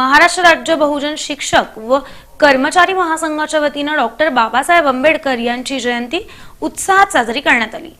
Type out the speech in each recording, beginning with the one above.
महाराष्ट्र राज्य बहुजन शिक्षक व कर्मचारी महासंघाच्या वतीनं डॉक्टर बाबासाहेब आंबेडकर यांची जयंती उत्साहात साजरी करण्यात आली.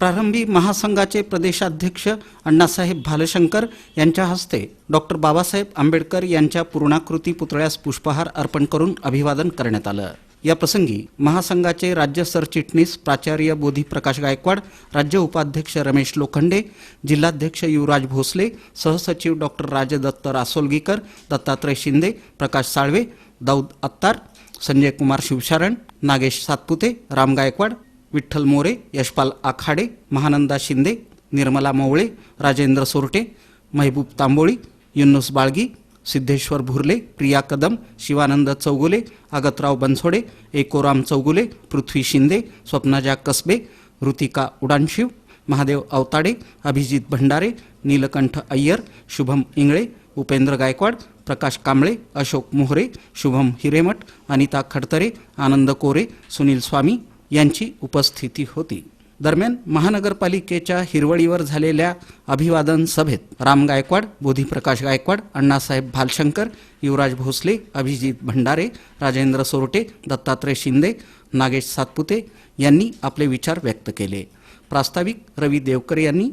प्रारंभी महासंघाचे प्रदेशाध्यक्ष अण्णासाहेब भालशंकर यांच्या हस्ते डॉक्टर बाबासाहेब आंबेडकर यांच्या पूर्णाकृती पुतळ्यास पुष्पहार अर्पण करून अभिवादन करण्यात आलं. या प्रसंगी महासंघाचे राज्य सरचिटणीस प्राचार्य बोधी प्रकाश गायकवाड राज्य उपाध्यक्ष रमेश लोखंडे जिल्हाध्यक्ष युवराज भोसले सहसचिव डॉक्टर राजदत्त रासोलगीकर दत्तात्रय शिंदे प्रकाश साळवे दाऊद अत्तार संजय कुमार शिवशारण नागेश सातपुते राम गायकवाड विठ्ठल मोरे यशपाल आखाडे महानंदा शिंदे निर्मला मवळे राजेंद्र सोरटे महबूब तांबोळी युन्नुस बाळगी सिद्धेश्वर भुरले प्रिया कदम शिवानंद चौगुले अगतराव बनसोडे एकोराम चौगुले पृथ्वी शिंदे स्वप्नाजा कसबे ऋतिका उडानशिव महादेव अवताडे अभिजित भंडारे नीलकंठ अय्यर शुभम इंगळे उपेंद्र गायकवाड प्रकाश कांबळे अशोक मोहरे शुभम हिरेमठ अनिता खडतरे आनंद कोरे सुनील स्वामी यांची उपस्थिती होती. दरम्यान महानगरपालिकेच्या हिरवळीवर झालेल्या अभिवादन सभेत राम गायकवाड बोधीप्रकाश गायकवाड अण्णासाहेब भालशंकर युवराज भोसले अभिजित भंडारे राजेंद्र सोरटे दत्तात्रय शिंदे नागेश सातपुते यांनी आपले विचार व्यक्त केले. प्रास्ताविक रवी देवकर यांनी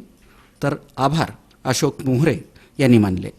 तर आभार अशोक मोहरे यांनी मानले.